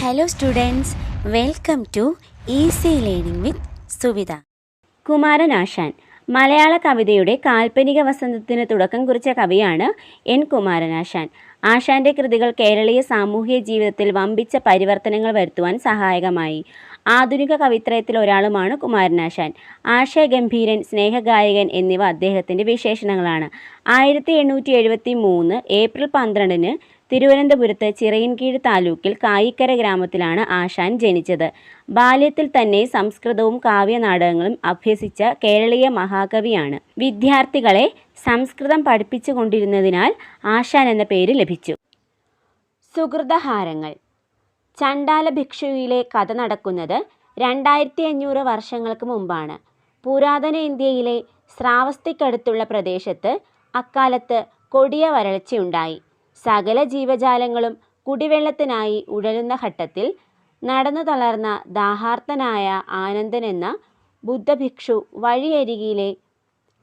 Hello students welcome to easy learning with Suvitha Kumaranasan. മലയാള കവിതയുടെ കാൽപ്പനിക വസന്തത്തിന് തുടക്കം കുറിച്ച കവിയാണ് എൻ കുമാരനാശാൻ. ആശാന്റെ കൃതികൾ കേരളീയ സാമൂഹ്യ ജീവിതത്തിൽ വമ്പിച്ച പരിവർത്തനങ്ങൾ വരുത്തുവാൻ സഹായകമായി. ആധുനിക കവിത്രയത്തിൽ ഒരാളുമാണ് കുമാരനാശാൻ. ആശയഗംഭീരൻ സ്നേഹഗായകൻ എന്നിവ അദ്ദേഹത്തിന്റെ വിശേഷണങ്ങളാണ്. ആയിരത്തി എണ്ണൂറ്റി എഴുപത്തി മൂന്ന് ഏപ്രിൽ പന്ത്രണ്ടിന് തിരുവനന്തപുരത്ത് ചിറയിൻകീഴ് താലൂക്കിൽ കായിക്കര ഗ്രാമത്തിലാണ് ആശാൻ ജനിച്ചത്. ബാല്യത്തിൽ തന്നെ സംസ്കൃതവും കാവ്യനാടകങ്ങളും അഭ്യസിച്ച കേരളീയ മഹാകവിയാണ്. വിദ്യാർത്ഥികളെ സംസ്കൃതം പഠിപ്പിച്ചു കൊണ്ടിരുന്നതിനാൽ ആശാൻ എന്ന പേര് ലഭിച്ചു. സുഹൃതഹാരങ്ങൾ ചണ്ടാല ഭിക്ഷുവിലെ കഥ നടക്കുന്നത് രണ്ടായിരത്തി അഞ്ഞൂറ് വർഷങ്ങൾക്ക് മുമ്പാണ്. പുരാതന ഇന്ത്യയിലെ ശ്രാവസ്തിക്കടുത്തുള്ള പ്രദേശത്ത് അക്കാലത്ത് കൊടിയ വരൾച്ചയുണ്ടായി. സകല ജീവജാലങ്ങളും കുടിവെള്ളത്തിനായി ഉഴലുന്ന ഘട്ടത്തിൽ നടന്നു തളർന്ന ദാഹാർത്തനായ ആനന്ദൻ എന്ന ബുദ്ധഭിക്ഷു വഴിയരികിലെ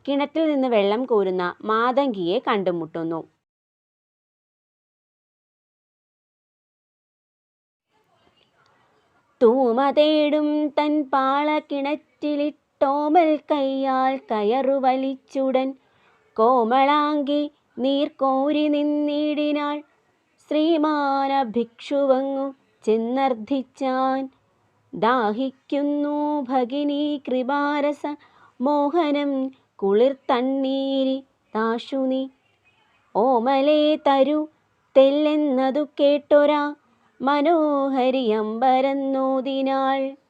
കിണറ്റിൽ നിന്ന് വെള്ളം കോരുന്ന മാതങ്കിയെ കണ്ടുമുട്ടുന്നു. തൂമ തേടും തൻ പാള കിണറ്റിലിട്ടോമൽ കയ്യാൽ കയറു വലിച്ചുടൻ കോമളാങ്കി നീർക്കോരി നിന്നിടിനാൾ ശ്രീമാന ഭിക്ഷുവങ്ങു ചെന്നർദ്ധിച്ചാൻ. ദാഹിക്കുന്നു ഭഗിനി കൃപാരസ മോഹനം കുളിർ തണ്ണീരി താശുനി. ഓമലേ തരു തെല്ലെന്നതു കേട്ടൊരാ മനോഹരിയമ്പരന്നോതിനാൾ.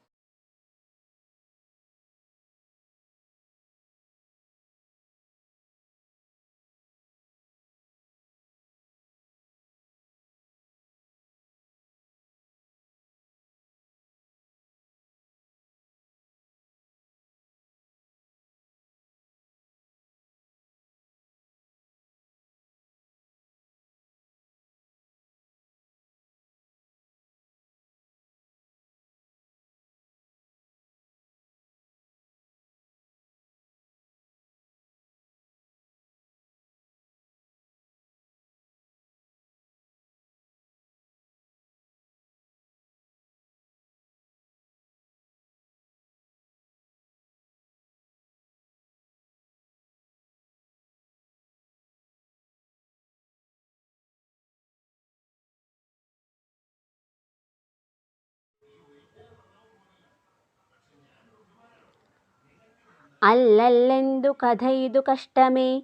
അല്ലല്ലെന്തു കഥയിതു കഷ്ടമേ?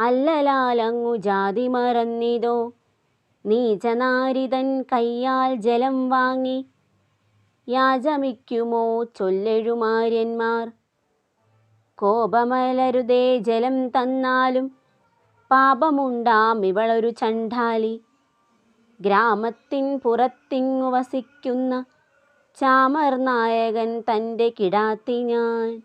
അല്ലലാലങ്ങു ജാതി മറന്നിതോ? നീചനാരിതൻ കയ്യാൽ ജലം വാങ്ങി യാചമിക്കുമോ ചൊല്ലെഴുമാര്യന്മാർ? കോപമലരുതേ ജലം തന്നാലും പാപമുണ്ടാം ഇവളൊരു ചണ്ഡാലി. ഗ്രാമത്തിൻ പുറത്തിങ്ങു വസിക്കുന്ന ചാമർ നായകൻ തന്റെ കിടാത്തി ഞാൻ.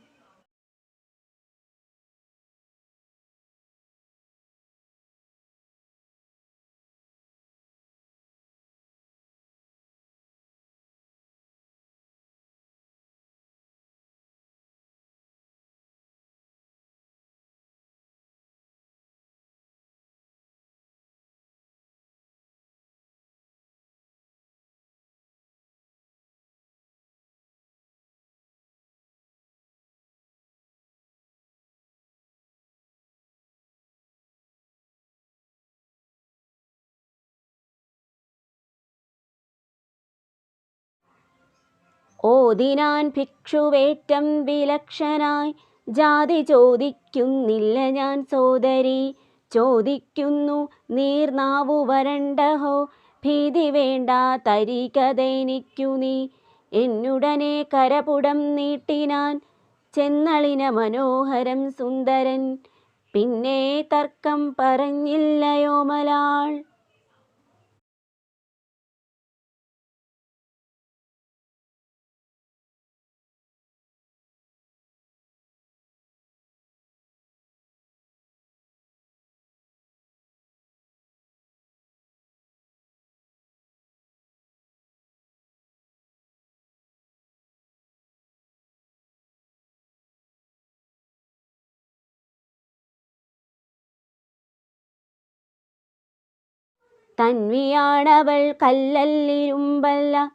ഓതിനാൻ ഭിക്ഷുവേറ്റം വിലക്ഷനായി. ജാതി ചോദിക്കുന്നില്ല ഞാൻ സോദരി. ചോദിക്കുന്നു നീർനാവു വരണ്ടഹോ ഭീതി വേണ്ട തരികതെനിക്കു നീ. എന്നുടനെ കരപുടം നീട്ടിനാൻ ചെന്നളിന മനോഹരം സുന്ദരൻ. പിന്നെ തർക്കം പറഞ്ഞില്ലയോ മലാൾ? തന്വിയാണവൾ കല്ലല്ലിരുമ്പല്ല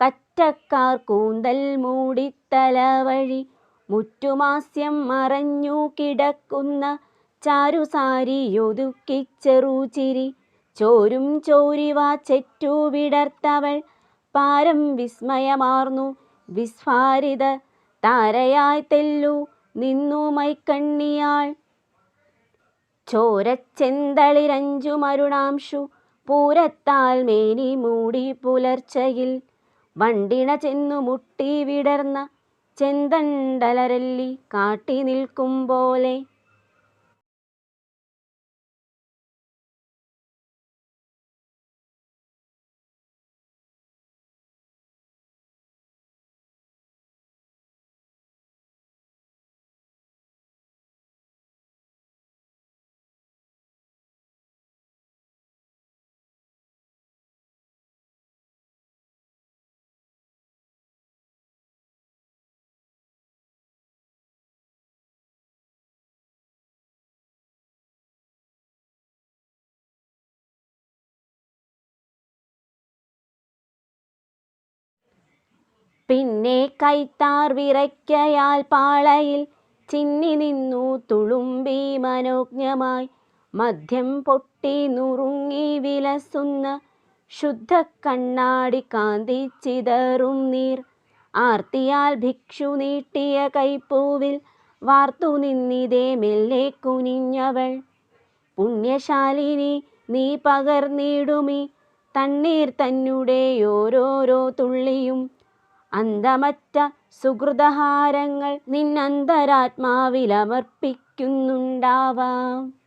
കറ്റക്കാർ കൂന്തൽ മൂടിത്തലവഴി മുറ്റുമാസ്യം മറഞ്ഞു കിടക്കുന്ന ചാരുസാരിയൊതുക്കിച്ചെറുചിരി ചോരും ചോരിവാ ചെറ്റു വിടർത്തവൾ പാരം വിസ്മയമാർന്നു. വിസ്ഫാരിത താരയായി തെല്ലു നിന്നു മൈക്കണ്ണിയാൾ. ചോരച്ചെന്തളിരഞ്ചു മരുണാംശു പൂരത്താൽ മേനി മൂടി പുലർച്ചയിൽ വണ്ടിണ ചെന്നു മുട്ടി വിടർന്ന ചെന്തണ്ടലരല്ലി കാട്ടി നിൽക്കും പോലെ പിന്നെ കൈത്താർ വിറയ്ക്കയാൽ പാളയിൽ ചിന്നി നിന്നു തുളുമ്പി മനോജ്ഞമായി. മദ്യം പൊട്ടി നുറുങ്ങി വിലസുന്ന ശുദ്ധ കണ്ണാടി കാന്തി ചിതറും നീർ. ആർത്തിയാൽ ഭിക്ഷു നീട്ടിയ കൈപ്പൂവിൽ വാർത്തു നിന്നിതേ മെല്ലെ കുനിഞ്ഞവൾ. പുണ്യശാലിനി നീ പകർന്നിടുമി തണ്ണീർ തന്നുടേ ഓരോരോ തുള്ളിയും. അന്തമറ്റ സുഹൃതഹാരങ്ങൾ നിന്നന്തരാത്മാവിലമർപ്പിക്കുന്നുണ്ടാവാം.